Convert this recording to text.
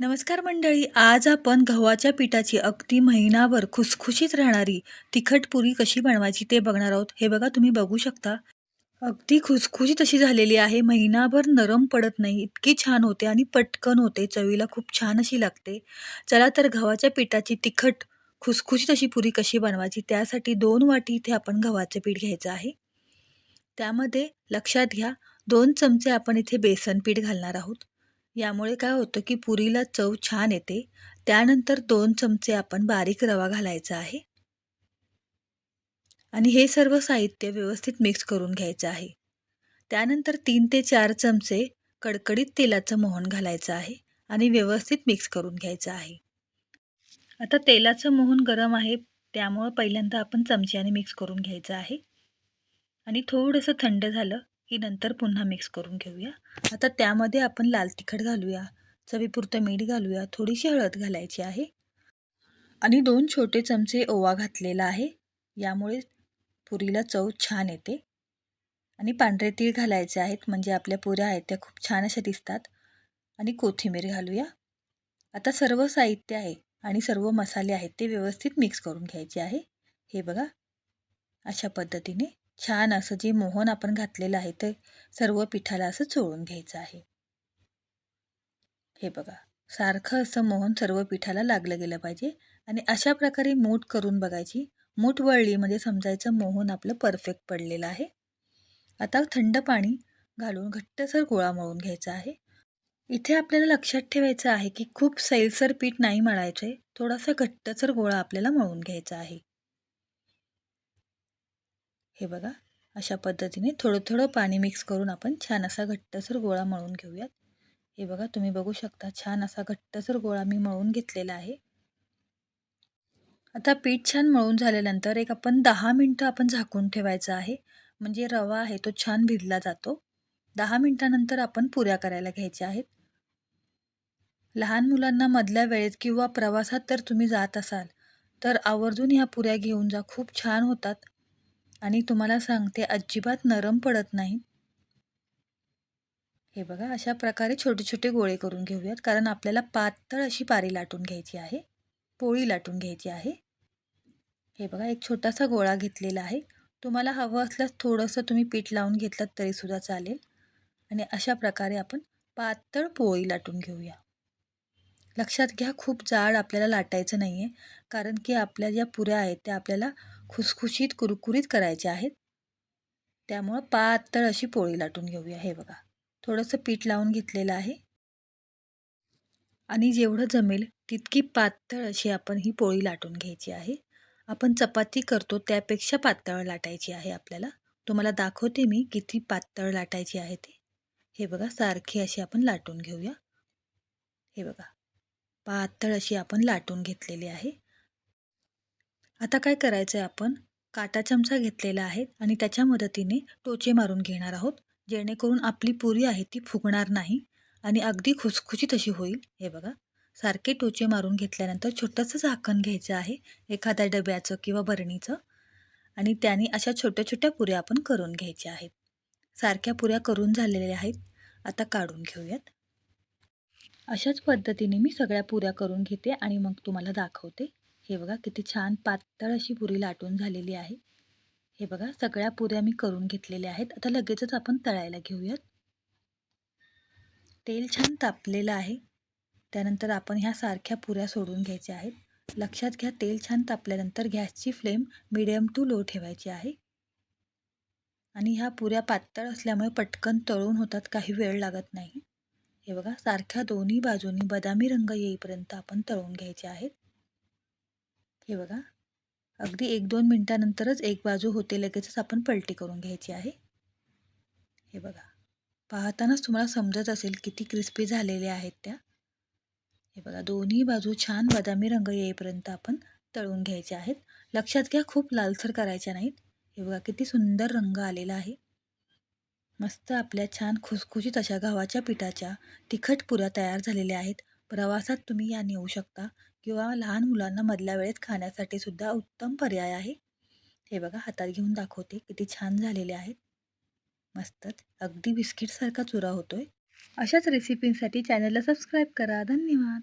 नमस्कार मंडळी आज आपण गव्हाच्या पिठाची अगदी महिनाभर खुसखुशीत राहणारी तिखट पुरी कशी बनवायची ते बघणार आहोत. हे बघा तुम्ही बघू शकता. अगदी खुसखुशीत अशी झालेली आहे. महिनाभर नरम पडत नाही इतकी छान होते आणि पटकन होते. चवीला खूप छान अशी लागते. चला तर गव्हाच्या पिठाची तिखट खुसखुशीत अशी पुरी कशी बनवायची त्यासाठी दोन वाटी इथे आपण गव्हाचं पीठ घ्यायचं आहे. त्यामध्ये लक्षात घ्या दोन चमचे आपण इथे बेसन पीठ घालणार आहोत. यामुळे काय होतं की पुरीला चव छान येते. त्यानंतर दोन चमचे आपण बारीक रवा घालायचा आहे. आणि हे सर्व साहित्य व्यवस्थित मिक्स करून घ्यायचं आहे. त्यानंतर तीन ते चार चमचे कडकडीत तेलाचं मोहन घालायचं आहे आणि व्यवस्थित मिक्स करून घ्यायचं आहे. आता तेलाचं मोहन गरम आहे त्यामुळं पहिल्यांदा आपण चमच्याने मिक्स करून घ्यायचं आहे. आणि थोडंसं थंड झालं ही नंतर पुन्हा मिक्स करून घेऊया. आता त्यामध्ये आपण लाल तिखट घालूया चवीपुरतं मीठ घालूया थोडीशी हळद घालायची आहे आणि दोन छोटे चमचे ओवा घातलेला आहे. यामुळे पुरीला चव छान येते. आणि पांढरे तीळ घालायचे आहेत म्हणजे आपल्या पुऱ्या आहेत त्या खूप छान अशा दिसतात. आणि कोथिंबीर घालूया. आता सर्व साहित्य आहे आणि सर्व मसाले आहेत ते व्यवस्थित मिक्स करून घ्यायचे आहे. हे बघा अशा पद्धतीने. छान असं जे मोहन आपण घातलेलं आहे ते सर्व पिठाला असं चोळून घ्यायचं आहे. हे बघा सारखं असं मोहन सर्व पिठाला लागलं गेलं पाहिजे आणि अशा प्रकारे मूठ करून बघायची. मूठ वळली म्हणजे समजायचं मोहन आपलं परफेक्ट पडलेलं आहे. आता थंड पाणी घालून घट्टसर गोळा मळून घ्यायचा आहे. इथे आपल्याला लक्षात ठेवायचं आहे की खूप सैलसर पीठ नाही मळायचे आहे थोडासा घट्टसर गोळा आपल्याला मळून घ्यायचा आहे. हे बघा अशा पद्धतीने थोडं थोडं पाणी मिक्स करून आपण छान असा घट्टसर गोळा मळून घेऊयात. हे बघा तुम्ही बघू शकता छान असा घट्टसर गोळा मी मळून घेतलेला आहे. आता पीठ छान मळून झाल्यानंतर एक आपण दहा मिनटं आपण झाकून ठेवायचं आहे. म्हणजे रवा आहे तो छान भिजला जातो. दहा मिनटानंतर आपण पुऱ्या करायला घ्यायच्या आहेत. लहान मुलांना मधल्या वेळेत किंवा प्रवासात तर तुम्ही जात असाल तर आवर्जून ह्या पुऱ्या घेऊन जा खूप छान होतात. आणि तुम्हाला सांगते अजिबात नरम पडत नाही. हे बघा अशा प्रकारे छोटे छोटे गोळे करून घेऊयात. कारण आपल्याला पातळ अशी पारी लाटून घ्यायची आहे. पोळी लाटून घ्यायची आहे. हे बघा एक छोटासा गोळा घेतलेला आहे. तुम्हाला हवं असल्यास थोडंसं तुम्ही पीठ लावून घेतलं तरीसुद्धा चालेल. आणि अशा प्रकारे आपण पातळ पोळी लाटून घेऊया. लक्षात घ्या खूप जाड आपल्याला लाटायचं नाही आहे कारण की आपल्या ज्या पुऱ्या आहेत त्या आपल्याला खुसखुशीत कुरकुरीत करायच्या आहेत. त्यामुळं पातळ अशी पोळी लाटून घेऊया. हे बघा थोडंसं पीठ लावून घेतलेलं आहे. आणि जेवढं जमेल तितकी पातळ अशी आपण ही पोळी लाटून घ्यायची आहे. आपण चपाती करतो त्यापेक्षा पातळ लाटायची आहे आपल्याला. तुम्हाला दाखवते मी किती पातळ लाटायची आहे ते. हे बघा सारखी अशी आपण लाटून घेऊया. हे बघा पातळ अशी आपण लाटून घेतलेली आहे. आता काय करायचं आहे आपण? काटा चमचा घेतलेला आहे आणि त्याच्या मदतीने टोचे मारून घेणार आहोत जेणेकरून आपली पुरी आहे ती फुगणार नाही आणि अगदी खुसखुशीत अशी होईल. हे बघा सारखे टोचे मारून घेतल्यानंतर छोटंसं झाकण घ्यायचं आहे एखाद्या डब्याचं किंवा बरणीचं आणि त्याने अशा छोट्या छोट्या पुऱ्या आपण करून घ्यायच्या आहेत. सारख्या पुऱ्या करून झालेल्या आहेत. आता काढून घेऊयात. अशाच पद्धतीने मी सगळ्या पुऱ्या करून घेते आणि मग तुम्हाला दाखवते. हे बघा किती छान पातळ अशी पुरी लाटून झालेली आहे. हे बघा सगळ्या पुऱ्या मी करून घेतलेल्या आहेत. आता लगेचच आपण तळायला घेऊयात. तेल छान तापलेलं आहे. त्यानंतर आपण ह्या सारख्या पुऱ्या सोडून घ्यायच्या आहेत. लक्षात घ्या तेल छान तापल्यानंतर गॅसची फ्लेम मिडियम टू लो ठेवायची आहे. आणि ह्या पुऱ्या पातळ असल्यामुळे पटकन तळून होतात काही वेळ लागत नाही. हे बघा सारख्या दोन्ही बाजूनी बदामी रंग येईपर्यंत आपण तळून घ्यायचे आहेत. हे बघा. अगदी एक दोन मिनटानंतरच एक बाजू होते लगेचच आपण पलटी करून घ्यायची आहे. हे बघा. पाहतानाच तुम्हाला समजत असेल किती क्रिस्पी झालेल्या आहेत त्या. हे बघा दोन्ही बाजू छान बदामी रंग येईपर्यंत आपण तळून घ्यायचे आहेत. लक्षात घ्या खूप लालसर करायच्या नाहीत. हे बघा किती सुंदर रंग आलेला आहे. मस्त आपल्या छान खुसखुशीत अशा गव्हाच्या पिठाच्या तिखट पुऱ्या तयार झालेल्या आहेत. प्रवासात तुम्ही या नेऊ शकता. किंवा लहान मुलांना मधल्या वेळेत खाण्यासाठी सुद्धा उत्तम पर्याय आहे. हे बघा हातात घेऊन दाखवते किती छान झालेले आहेत. मस्तच. अगदी बिस्किटसारखा चुरा होतोय. अशाच रेसिपींसाठी चॅनलला सबस्क्राईब करा. धन्यवाद.